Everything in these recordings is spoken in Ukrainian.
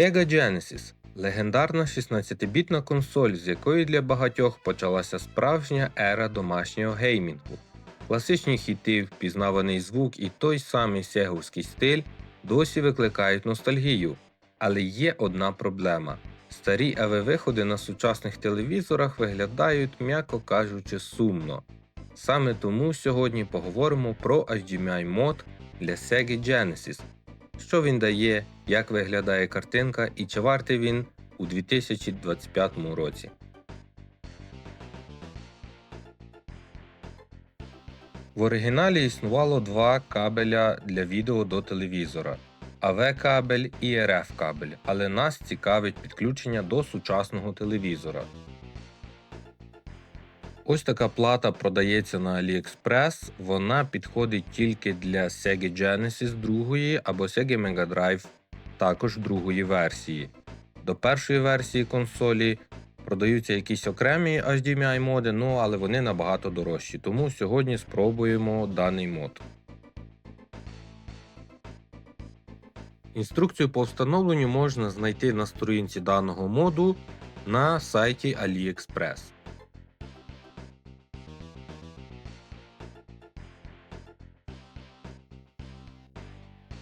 Sega Genesis легендарна 16-бітна консоль, з якої для багатьох почалася справжня ера домашнього геймінгу. Класичні хіти, впізнаваний звук і той самий сеговський стиль досі викликають ностальгію. Але є одна проблема: старі АВ-виходи на сучасних телевізорах виглядають, м'яко кажучи, сумно. Саме тому сьогодні поговоримо про HDMI мод для Sega Genesis. Що він дає, як виглядає картинка і чи вартий він у 2025 році. В оригіналі існувало два кабеля для відео до телевізора АВ-кабель і РФ-кабель, але нас цікавить підключення до сучасного телевізора. Ось така плата продається на AliExpress. Вона підходить тільки для Sega Genesis другої або Sega Mega Drive, також другої версії. До першої версії консолі продаються якісь окремі HDMI моди, ну але вони набагато дорожчі. Тому сьогодні спробуємо даний мод. Інструкцію по встановленню можна знайти на сторінці даного моду на сайті AliExpress.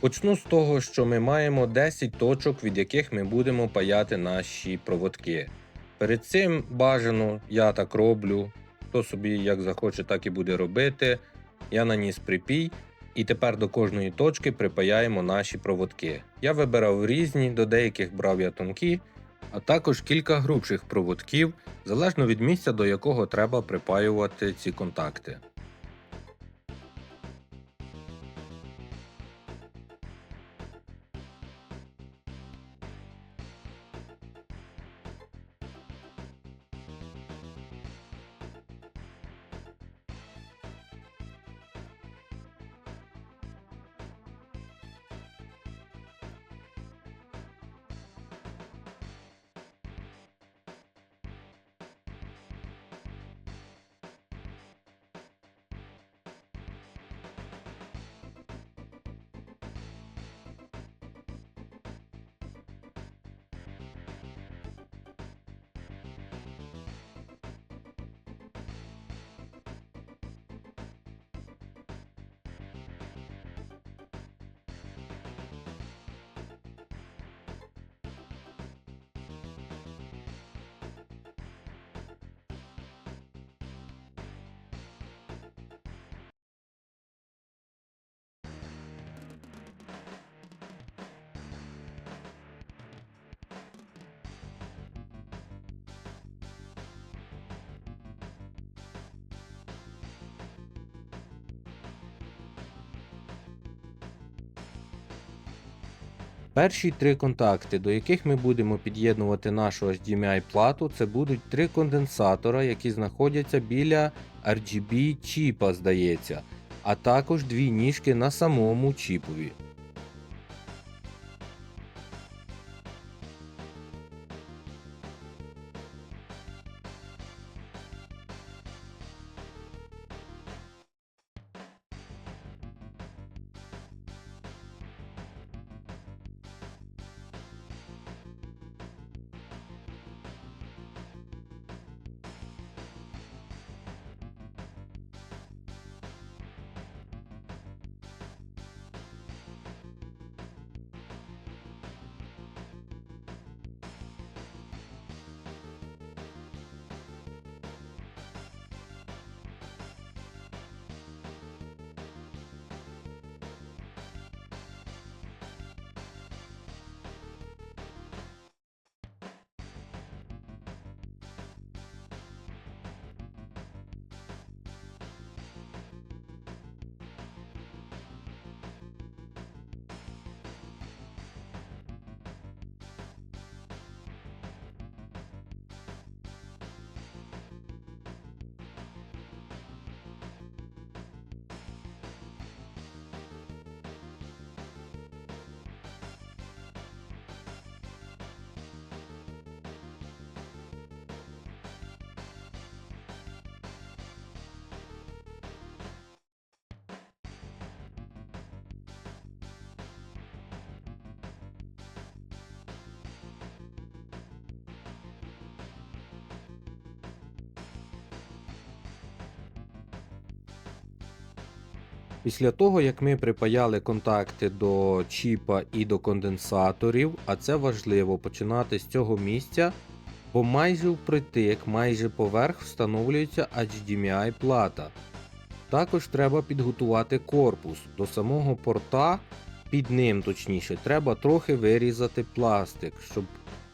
Почну з того, що ми маємо 10 точок, від яких ми будемо паяти наші проводки. Перед цим бажано, я так роблю, хто собі як захоче, так і буде робити. Я наніс припій, і тепер до кожної точки припаяємо наші проводки. Я вибирав різні, до деяких брав я тонкі, а також кілька грубших проводків, залежно від місця, до якого треба припаювати ці контакти. Перші три контакти, до яких ми будемо під'єднувати нашу HDMI плату, це будуть три конденсатора, які знаходяться біля RGB чіпа, здається, а також дві ніжки на самому чіпові. Після того, як ми припаяли контакти до чіпа і до конденсаторів, а це важливо починати з цього місця, бо майже впритик, майже поверх встановлюється HDMI плата. Також треба підготувати корпус до самого порта, під ним точніше, треба трохи вирізати пластик, щоб,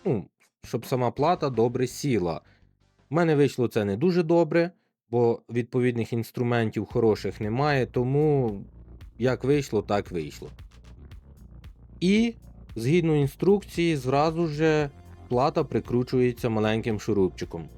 ну, щоб сама плата добре сіла. У мене вийшло це не дуже добре, бо відповідних інструментів хороших немає, тому як вийшло, так вийшло. І згідно інструкції, зразу же плата прикручується маленьким шурупчиком.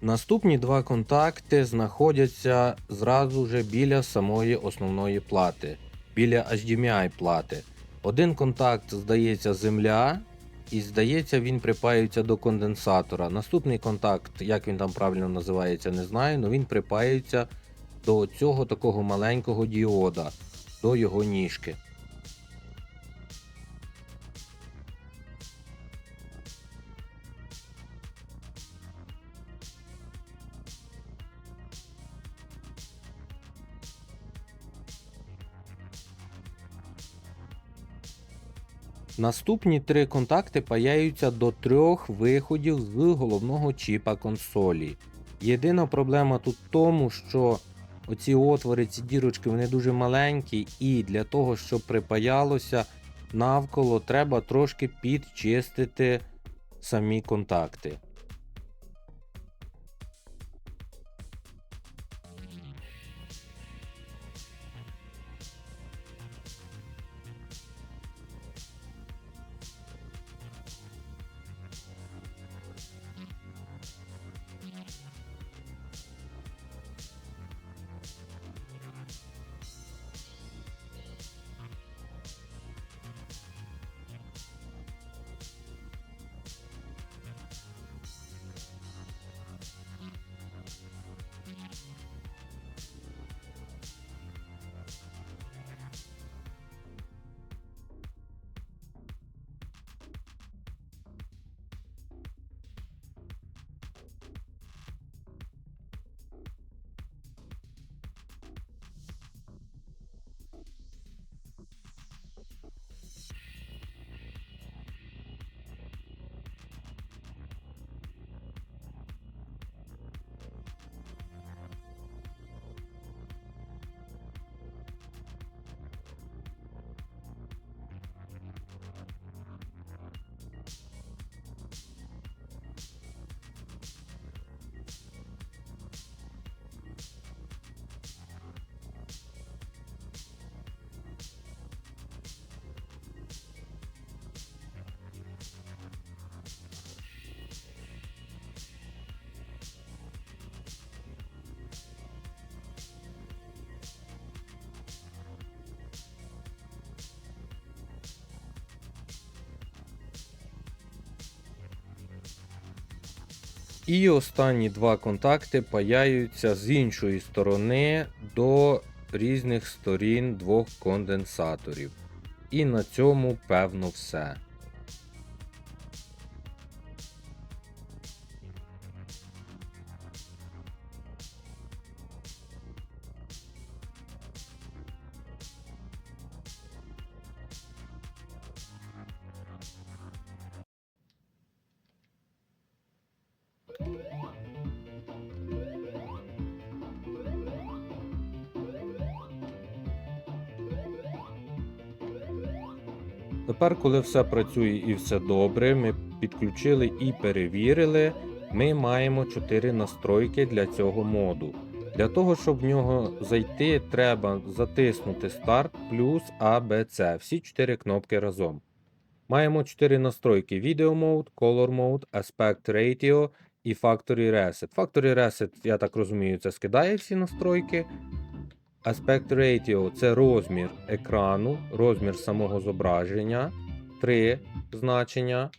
Наступні два контакти знаходяться зразу же біля самої основної плати, біля HDMI плати. Один контакт здається земля, і здається, він припаюється до конденсатора. Наступний контакт, як він там правильно називається, не знаю, але він припаюється до цього такого маленького діода, до його ніжки. Наступні три контакти паяються до трьох виходів з головного чіпа консолі. Єдина проблема тут в тому, що оці отвори, ці дірочки, вони дуже маленькі, і для того, щоб припаялося навколо, треба трошки підчистити самі контакти. І останні два контакти паяються з іншої сторони до різних сторін двох конденсаторів. І на цьому певно все. Тепер, коли все працює і все добре, ми підключили і перевірили, ми маємо 4 настройки для цього моду. Для того, щоб в нього зайти, треба затиснути Start плюс A, всі 4 кнопки разом. Маємо 4 настройки: Video Mode, Color Mode, Aspect Ratio і Factory Reset. Factory Reset, я так розумію, це скидає всі настройки. Aspect Ratio це розмір екрану, розмір самого зображення, три значення.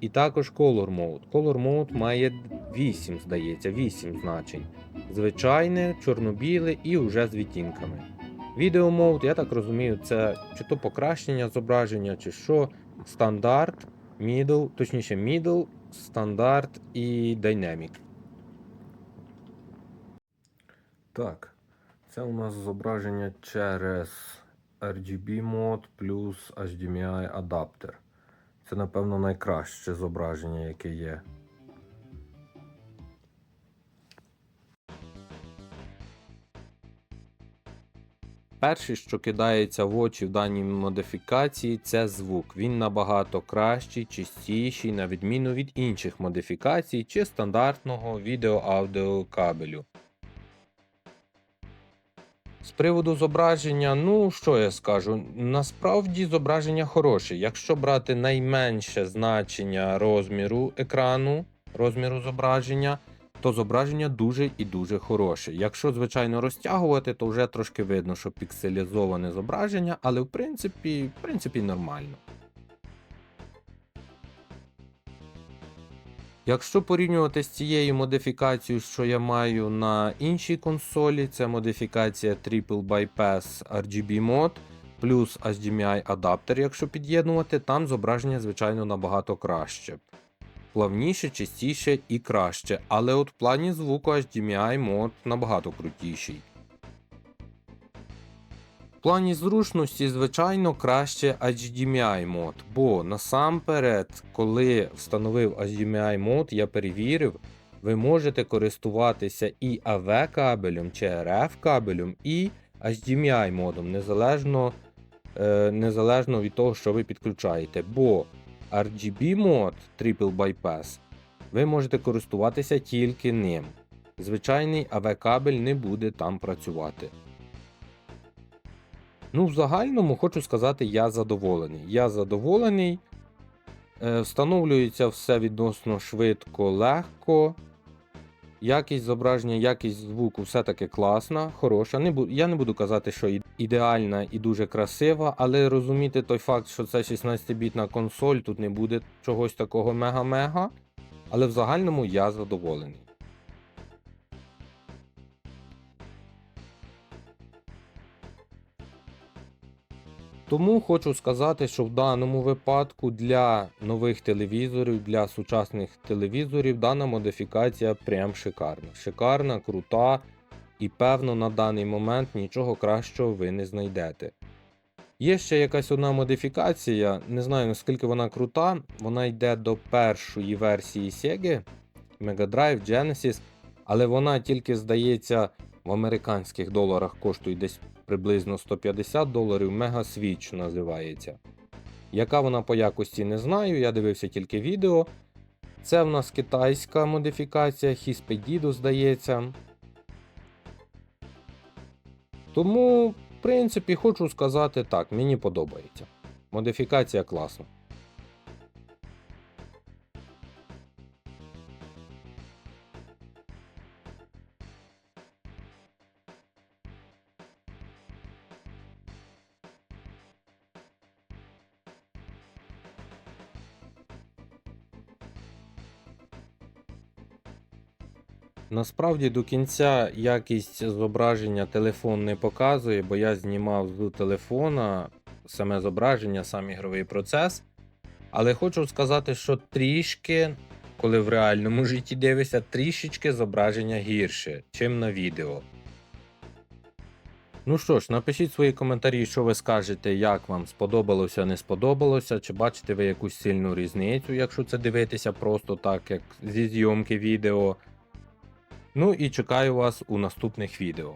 І також Color Mode. Color Mode має 8, здається, 8 значень. Звичайне, чорно-біле і вже з відтінками. Video Mode, я так розумію, це чи то покращення зображення, чи що. Стандарт, middle, точніше middle, стандарт і Dynamic. Так, це у нас зображення через RGB мод плюс HDMI адаптер. Це, напевно, найкраще зображення, яке є. Перше, що кидається в очі в даній модифікації, це звук. Він набагато кращий, чистіший, на відміну від інших модифікацій чи стандартного відео-аудіо кабелю. З приводу зображення, ну що я скажу, насправді зображення хороше. Якщо брати найменше значення розміру екрану, розміру зображення, то зображення дуже і дуже хороше. Якщо, звичайно, розтягувати, то вже трошки видно, що пікселізоване зображення, але в принципі, в принципі нормально. Якщо порівнювати з цією модифікацією, що я маю на іншій консолі, це модифікація Triple Bypass RGB Mod плюс HDMI адаптер, якщо під'єднувати, там зображення, звичайно, набагато краще. Плавніше, чистіше і краще, але от в плані звуку HDMI мод набагато крутіший. В плані зручності, звичайно, краще HDMI мод, бо насамперед, коли встановив HDMI мод, я перевірив, ви можете користуватися і AV кабелем чи RF кабелем, і HDMI модом, незалежно, е, незалежно від того, що ви підключаєте. Бо RGB мод Triple Bypass ви можете користуватися тільки ним. Звичайний AV кабель не буде там працювати. Ну, в загальному хочу сказати, я задоволений. Я задоволений. Е, встановлюється все відносно швидко, легко. Якість зображення, якість звуку все-таки класна, хороша. Не бу- я не буду казати, що ідеальна і дуже красива, але розуміти той факт, що це 16-бітна консоль, тут не буде чогось такого мега-мега. Але в загальному я задоволений. Тому хочу сказати, що в даному випадку для нових телевізорів, для сучасних телевізорів дана модифікація прям шикарна. Шикарна, крута і певно на даний момент нічого кращого ви не знайдете. Є ще якась одна модифікація, не знаю наскільки вона крута. Вона йде до першої версії Sega Mega Drive Genesis, але вона тільки здається в американських доларах коштує десь приблизно 150 доларів. Switch називається. Яка вона по якості не знаю, я дивився тільки відео. Це в нас китайська модифікація, Hispedido, здається. Тому, в принципі, хочу сказати так, мені подобається. Модифікація класна. Насправді до кінця якість зображення телефон не показує, бо я знімав з телефона саме зображення, сам ігровий процес. Але хочу сказати, що трішки, коли в реальному житті дивишся, трішечки зображення гірше, чим на відео. Ну що ж, напишіть свої коментарі, що ви скажете, як вам сподобалося, не сподобалося, чи бачите ви якусь сильну різницю, якщо це дивитися просто так, як зі зйомки відео. Ну і чекаю вас у наступних відео.